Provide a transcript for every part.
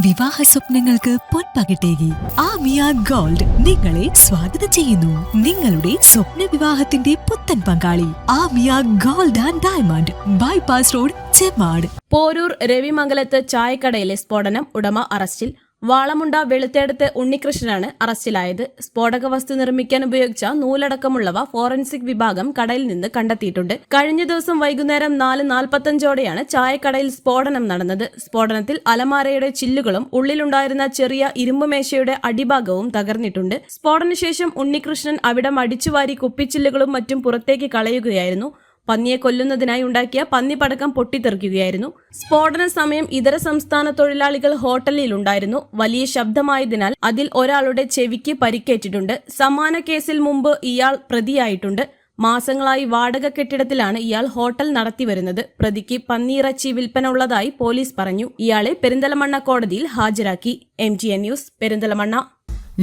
വിവാഹ സ്വപ്നങ്ങൾക്ക് പൊൻപകിട്ടേകി ആമിയ ഗോൾഡ് നിങ്ങളെ സ്വാഗതം ചെയ്യുന്നു. നിങ്ങളുടെ സ്വപ്ന വിവാഹത്തിന്റെ പുത്തൻ പങ്കാളി Amiya gold and diamond bypass road Chemmad Poroor രവിമംഗലത്ത് ചായക്കടയിലെ സ്ഫോടനം ഉടമ അറസ്റ്റിൽ. വാളമുണ്ട വെളുത്തേടത്ത് ഉണ്ണികൃഷ്ണനാണ് അറസ്റ്റിലായത്. സ്ഫോടക വസ്തു നിർമ്മിക്കാൻ ഉപയോഗിച്ച നൂലടക്കമുള്ളവ ഫോറൻസിക് വിഭാഗം കടയിൽ നിന്ന് കണ്ടെത്തിയിട്ടുണ്ട്. കഴിഞ്ഞ ദിവസം വൈകുന്നേരം നാല് നാൽപ്പത്തഞ്ചോടെയാണ് ചായക്കടയിൽ സ്ഫോടനം നടന്നത്. സ്ഫോടനത്തിൽ അലമാരയുടെ ചില്ലുകളും ഉള്ളിലുണ്ടായിരുന്ന ചെറിയ ഇരുമ്പ് മേശയുടെ അടിഭാഗവും തകർന്നിട്ടുണ്ട്. സ്ഫോടനശേഷം ഉണ്ണികൃഷ്ണൻ അവിടം അടിച്ചുവാരി കുപ്പിച്ചില്ലുകളും മറ്റും പുറത്തേക്ക് കളയുകയായിരുന്നു. പന്നിയെ കൊല്ലുന്നതിനായി ഉണ്ടാക്കിയ പന്നിപ്പടക്കം പൊട്ടിത്തെറിക്കുകയായിരുന്നു. സ്ഫോടന സമയം ഇതര സംസ്ഥാന തൊഴിലാളികൾ ഹോട്ടലിൽ ഉണ്ടായിരുന്നു. വലിയ ശബ്ദമായതിനാൽ അതിൽ ഒരാളുടെ ചെവിക്ക് പരിക്കേറ്റിട്ടുണ്ട്. സമാന കേസിൽ മുമ്പ് ഇയാൾ പ്രതിയായിട്ടുണ്ട്. മാസങ്ങളായി വാടക കെട്ടിടത്തിലാണ് ഇയാൾ ഹോട്ടൽ നടത്തിവരുന്നത് പ്രതിക്ക് പന്നിയിറച്ചി വിൽപ്പന ഉള്ളതായി പോലീസ് പറഞ്ഞു. ഇയാളെ പെരിന്തലമണ്ണ കോടതിയിൽ ഹാജരാക്കി. M G N news Perinthalmanna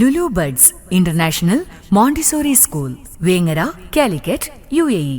Lulu buds international Montessori school Vengara Calicut U A E.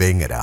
Vengara